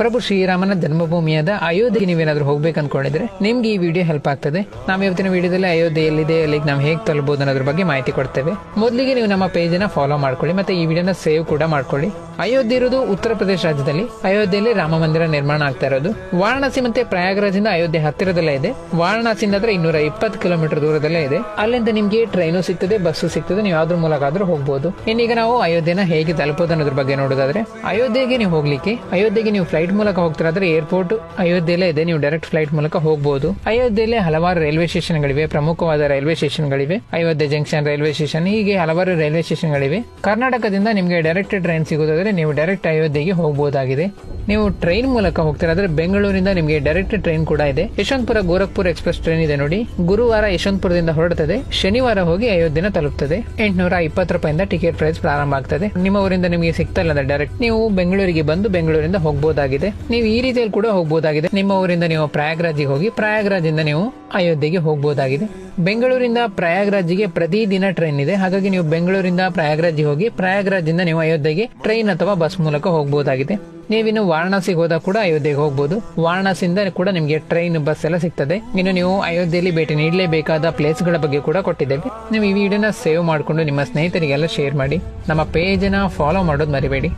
ಪ್ರಭು ಶ್ರೀರಾಮನ ಜನ್ಮಭೂಮಿಯಾದ ಅಯೋಧ್ಯೆಗೆ ನೀವೇನಾದ್ರೂ ಹೋಗ್ಬೇಕು ಅನ್ಕೊಂಡಿದ್ರೆ ನಿಮ್ಗೆ ಈ ವಿಡಿಯೋ ಹೆಲ್ಪ್ ಆಗ್ತದೆ. ನಾವು ಇವತ್ತಿನ ವಿಡಿಯೋದಲ್ಲಿ ಅಯೋಧ್ಯೆ ಎಲ್ಲಿದೆ ಅಲ್ಲಿಗೆ ನಾವು ಹೇಗೆ ತಲುಬಹುದು ಅನ್ನೋದ್ರ ಬಗ್ಗೆ ಮಾಹಿತಿ ಕೊಡ್ತೇವೆ. ಮೊದಲಿಗೆ ನೀವು ನಮ್ಮ ಪೇಜನ್ನ ಫಾಲೋ ಮಾಡ್ಕೊಳ್ಳಿ, ಮತ್ತೆ ಈ ವಿಡಿಯೋನ ಸೇವ್ ಕೂಡ ಮಾಡ್ಕೊಳ್ಳಿ. ಅಯೋಧ್ಯೆ ಇರೋದು ಉತ್ತರ ಪ್ರದೇಶ ರಾಜ್ಯದಲ್ಲಿ. ಅಯೋಧ್ಯೆಯಲ್ಲಿ ರಾಮ ಮಂದಿರ ನಿರ್ಮಾಣ ಆಗ್ತಾ ಇರೋದು. ವಾರಣಾಸಿ ಮತ್ತೆ ಪ್ರಯಾಗರಾಜಿಂದ ಅಯೋಧ್ಯೆ ಹತ್ತಿರದಲ್ಲೇ ಇದೆ. ವಾರಣಾಸಿಯಿಂದ ಆದ್ರೆ ಇನ್ನೂರ ಇಪ್ಪತ್ತು ಕಿಲೋಮೀಟರ್ ದೂರದಲ್ಲೇ ಇದೆ. ಅಲ್ಲಿಂದ ನಿಮ್ಗೆ ಟ್ರೈನು ಸಿಗ್ತದೆ ಬಸ್ಸು ಸಿಗ್ತದೆ, ನೀವು ಯಾವ್ದ್ರ ಮೂಲಕ ಆದ್ರೂ ಹೋಗ್ಬೋದು. ಇನ್ನೀಗ ನಾವು ಅಯೋಧ್ಯೆನ ಹೇಗೆ ತಲುಪೋದು ಅನ್ನೋದ್ರ ಬಗ್ಗೆ ನೋಡೋದಾದ್ರೆ, ಅಯೋಧ್ಯೆಗೆ ನೀವು ಹೋಗ್ಲಿಕ್ಕೆ, ಅಯೋಧ್ಯೆಗೆ ನೀವು ಫ್ಲೈಟ್ ಮೂಲಕ ಹೋಗ್ತಿರಾದ್ರೆ ಏರ್ಪೋರ್ಟ್ ಅಯೋಧ್ಯೆಯಲ್ಲೇ ಇದೆ. ನೀವು ಡೈರೆಕ್ಟ್ ಫ್ಲೈಟ್ ಮೂಲಕ ಹೋಗಬಹುದು ಅಯೋಧ್ಯೆಯಲ್ಲಿ ಹಲವಾರು ರೈಲ್ವೆ ಸ್ಟೇಷನ್ಗಳಿವೆ. ಪ್ರಮುಖವಾದ ರೈಲ್ವೆ ಸ್ಟೇಷನ್ಗಳಿವೆ. ಅಯೋಧ್ಯೆ ಜಂಕ್ಷನ್ ರೈಲ್ವೆ ಸ್ಟೇಷನ್, ಹೀಗೆ ಹಲವಾರು ರೈಲ್ವೆ ಸ್ಟೇಷನ್ಗಳಿವೆ. ಕರ್ನಾಟಕದಿಂದ ನಿಮಗೆ ಡೈರೆಕ್ಟ್ ಟ್ರೈನ್ ಸಿಗೋದಾದ್ರೆ ನೀವು ಡೈರೆಕ್ಟ್ ಅಯೋಧ್ಯೆಗೆ ಹೋಗಬಹುದಾಗಿದೆ ನೀವು ಟ್ರೈನ್ ಮೂಲಕ ಹೋಗ್ತಿರಾದ್ರೆ ಬೆಂಗಳೂರಿಂದ ನಿಮಗೆ ಡೈರೆಕ್ಟ್ ಟ್ರೈನ್ ಕೂಡ ಇದೆ. ಯಶವಂತಪುರ ಗೋರಖ್ಪುರ್ ಎಕ್ಸ್ಪ್ರೆಸ್ ಟ್ರೈನ್ ಇದೆ ನೋಡಿ. ಗುರುವಾರ ಯಶವಂತಪುರದಿಂದ ಹೊರಡುತ್ತದೆ ಶನಿವಾರ ಹೋಗಿ ಅಯೋಧ್ಯೆ ತಲುಪುತ್ತದೆ ಎಂಟುನೂರ ಇಪ್ಪತ್ತು ರೂಪಾಯಿಂದ ಟಿಕೆಟ್ ಪ್ರೈಸ್ ಪ್ರಾರಂಭ ಆಗ್ತದೆ. ನಿಮ್ಮ ಊರಿಂದ ನಿಮಗೆ ಸಿಗ್ತಾ ಇಲ್ಲ ಡೈರೆಕ್ಟ್ ನೀವು ಬೆಂಗಳೂರಿಗೆ ಬಂದು ಬೆಂಗಳೂರಿಂದ ಹೋಗಬಹುದಾಗಿದೆ ನೀವು ಈ ರೀತಿಯಲ್ಲಿ ಕೂಡ ಹೋಗಬಹುದಾಗಿದೆ ನಿಮ್ಮ ಊರಿಂದ ನೀವು ಪ್ರಯಾಗ್ರಾಜಿಗೆ ಹೋಗಿ ಪ್ರಯಾಗ್ರಾಜಿಂದ ನೀವು ಅಯೋಧ್ಯೆಗೆ ಹೋಗಬಹುದಾಗಿದೆ ಬೆಂಗಳೂರಿಂದ ಪ್ರಯಾಗ್ರಾಜಿಗೆ ಪ್ರತಿದಿನ ಟ್ರೈನ್ ಇದೆ. ಹಾಗಾಗಿ ನೀವು ಬೆಂಗಳೂರಿಂದ ಪ್ರಯಾಗ್ರಾಜ್ ಹೋಗಿ ಪ್ರಯಾಗ್ರಾಜಿಂದ ನೀವು ಅಯೋಧ್ಯೆಗೆ ಟ್ರೈನ್ ಅಥವಾ ಬಸ್ ಮೂಲಕ ಹೋಗಬಹುದಾಗಿದೆ ನೀವಿನ್ನು ವಾರಣಾಸಿಗೆ ಹೋದಾಗ ಕೂಡ ಅಯೋಧ್ಯೆಗೆ ಹೋಗಬಹುದು ವಾರಣಾಸಿಯಿಂದ ಕೂಡ ನಿಮಗೆ ಟ್ರೈನ್ ಬಸ್ ಎಲ್ಲ ಸಿಗ್ತದೆ. ಇನ್ನು ನೀವು ಅಯೋಧ್ಯೆಯಲ್ಲಿ ಭೇಟಿ ನೀಡಲೇಬೇಕಾದ ಪ್ಲೇಸ್ಗಳ ಬಗ್ಗೆ ಕೂಡ ಕೊಟ್ಟಿದ್ದೇವೆ. ನೀವು ಈ ವಿಡಿಯೋನ ಸೇವ್ ಮಾಡಿಕೊಂಡು ನಿಮ್ಮ ಸ್ನೇಹಿತರಿಗೆಲ್ಲ ಶೇರ್ ಮಾಡಿ. ನಮ್ಮ ಪೇಜನ್ನು ಫಾಲೋ ಮಾಡೋದು ಮರಿಬೇಡಿ.